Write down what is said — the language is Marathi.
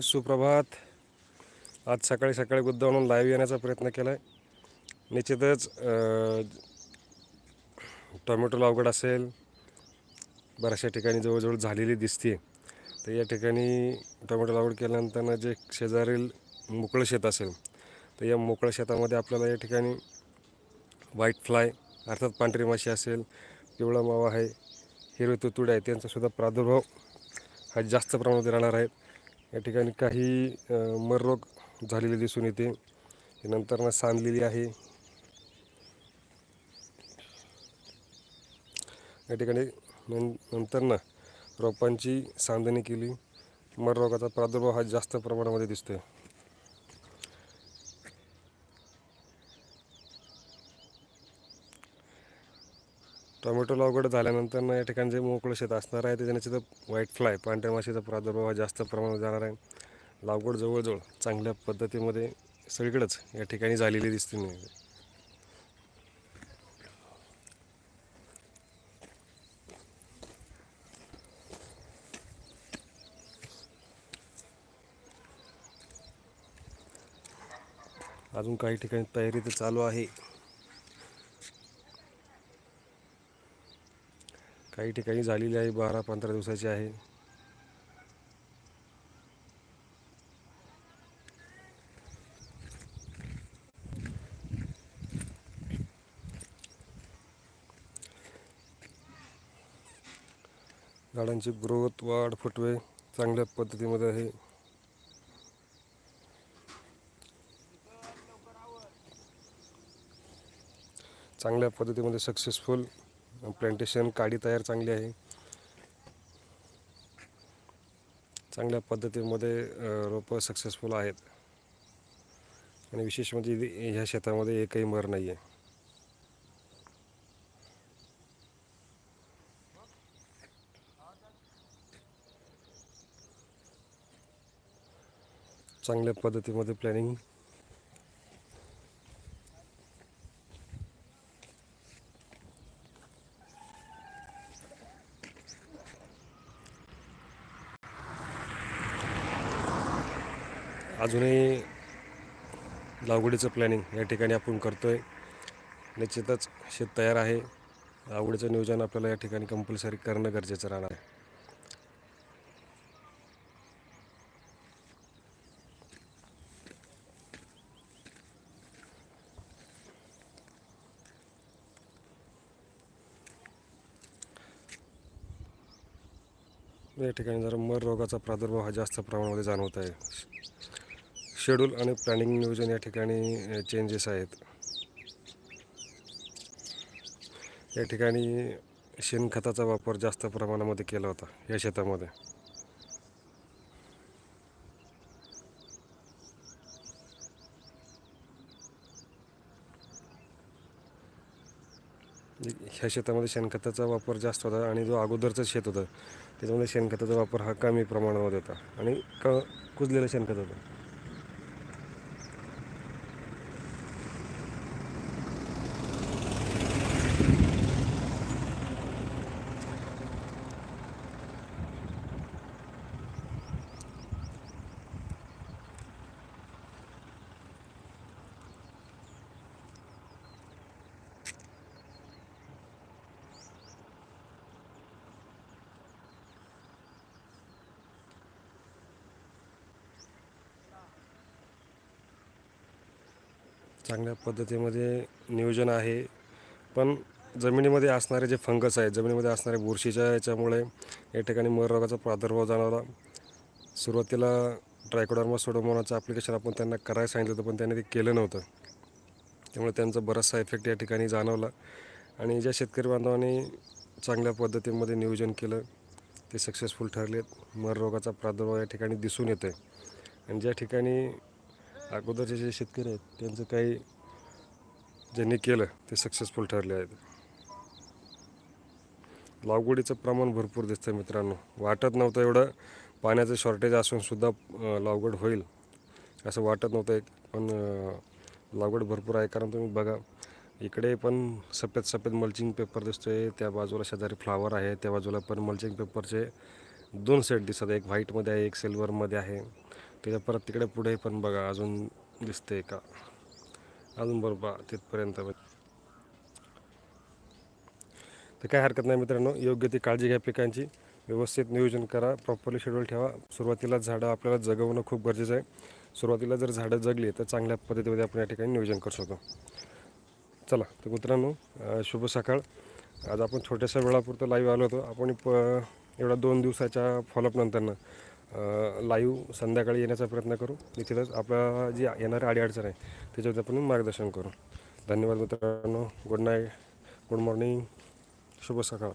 सुप्रभात. आज सकाळी सकाळी बुद्धावरून लाईव्ह येण्याचा प्रयत्न केला आहे निश्चितच टोमॅटो लावगड असेल. बऱ्याचशा ठिकाणी जवळजवळ झालेली दिसते तर या ठिकाणी टोमॅटो लागवड केल्यानंतर जे शेजारील मोकळं शेत असेल तर या मोकळ्या शेतामध्ये आपल्याला या ठिकाणी व्हाईट फ्लाय अर्थात पांढरी माशी असेल पिवळा मावा आहे हिरवे तुतुडे आहे त्यांचासुद्धा प्रादुर्भाव हा जास्त प्रमाणात राहणार आहे. या ठिकाणी काही मररोग झालेले दिसून येते. नंतर ना सांदलेली आहे. या ठिकाणी नंतरनं नंतर ना रोपांची सांदणी केली. मर रोगाचा प्रादुर्भाव हा जास्त प्रमाणामध्ये दिसतोय. टोमॅटो लागवड झाल्यानंतर ना या ठिकाणी जे मोकळं शेत असणार आहे त्याच्याने तिथं व्हाईट फ्लाय पांढऱ्या माशीचा प्रादुर्भाव हा जास्त प्रमाणात जाणार आहे. लागवड जवळजवळ चांगल्या पद्धतीमध्ये सगळीकडंच या ठिकाणी झालेली दिसते नाही अजून काही ठिकाणी तयारी तर चालू आहे. काही ठिकाणी झालेली आहे बारा पंधरा दिवसाची आहे. झाडांची ग्रोथ वाढ फुटवे चांगल्या पद्धतीमध्ये आहे. चांगल्या पद्धतीमध्ये सक्सेसफुल प्लांटेशन काडी तयार चांगली आहे. चांगल्या पद्धतीमध्ये रोपं सक्सेसफुल आहेत. आणि विशेष म्हणजे ह्या शेतामध्ये एकही मर नाही आहे चांगल्या पद्धतीमध्ये प्लॅनिंग अजूनही लागवडीचं प्लॅनिंग या ठिकाणी आपण करतो आहे निश्चितच शेत तयार आहे. लागवडीचं नियोजन आपल्याला या ठिकाणी कंपल्सरी करणं गरजेचं राहणार आहे. या ठिकाणी जरा मर रोगाचा प्रादुर्भाव हा जास्त प्रमाणामध्ये जाणवत आहे. शेड्यूल आणि प्लॅनिंग नियोजन या ठिकाणी चेंजेस आहेत. या ठिकाणी शेणखताचा वापर जास्त प्रमाणामध्ये केला होता या शेतामध्ये. ह्या शेतामध्ये शेणखताचा वापर जास्त होता आणि जो अगोदरचं शेत होतं त्याच्यामध्ये शेणखताचा वापर हा कमी प्रमाणामध्ये होता आणि क कुजलेलं शेणखत होतं. चांगल्या पद्धतीमध्ये नियोजन आहे. पण जमिनीमध्ये असणारे जे फंगस आहेत जमिनीमध्ये असणारे बुरशीच्या याच्यामुळे या ठिकाणी मररोगाचा प्रादुर्भाव जाणवला. सुरुवातीला ट्रायकोडर्मा सोडोमोनाचं ॲप्लिकेशन आपण त्यांना करायला सांगितलं होतं पण त्यांनी ते केलं नव्हतं. त्यामुळे त्यांचा बराचसा इफेक्ट या ठिकाणी जाणवला. आणि ज्या शेतकरी बांधवांनी चांगल्या पद्धतीमध्ये नियोजन केलं ते सक्सेसफुल ठरलेत. मर रोगाचा प्रादुर्भाव या ठिकाणी दिसून येतो आहे आणि ज्या ठिकाणी अगोदरचे जे शेतकरी आहेत त्यांचं काही ज्यांनी केलं ते सक्सेसफुल ठरले आहेत. लागवडीचं प्रमाण भरपूर दिसतं मित्रांनो. वाटत नव्हतं एवढं. पाण्याचं शॉर्टेज असूनसुद्धा लागवड होईल असं वाटत नव्हतं एक. पण लागवड भरपूर आहे. कारण तुम्ही बघा इकडे पण सफेद सफेद मल्चिंग पेपर दिसतोय. त्या बाजूला शेजारी फ्लावर आहे. त्या बाजूला पण मल्चिंग पेपरचे दोन सेट दिसत आहे एक व्हाईटमध्ये आहे एक सिल्वरमध्ये आहे. त्याच्या परत तिकडे पुढे पण बघा अजून दिसते का? अजून बरोबर तिथपर्यंत तर काय हरकत नाही मित्रांनो योग्य ती काळजी घ्या पिकांची. व्यवस्थित नियोजन करा प्रॉपरली शेड्यूल ठेवा. सुरुवातीला झाडं आपल्याला जगवणं खूप गरजेचं आहे. सुरुवातीला जर झाडं जगली तर चांगल्या पद्धतीमध्ये आपण या ठिकाणी नियोजन करू शकतो. चला तर मित्रांनो शुभ सकाळ. आज आपण छोट्याशा वेळापुरतं लाईव्ह आलो होतो. आपण प एवढा दोन दिवसाच्या फॉलोअप नंतरनं लाईव्ह संध्याकाळी येण्याचा प्रयत्न करू. निश्चितच आपला जी येणारी अडीअडचण आहे त्याच्यावर आपण मार्गदर्शन करू. धन्यवाद मित्रांनो. गुड नाईट गुड मॉर्निंग शुभ सकाळ.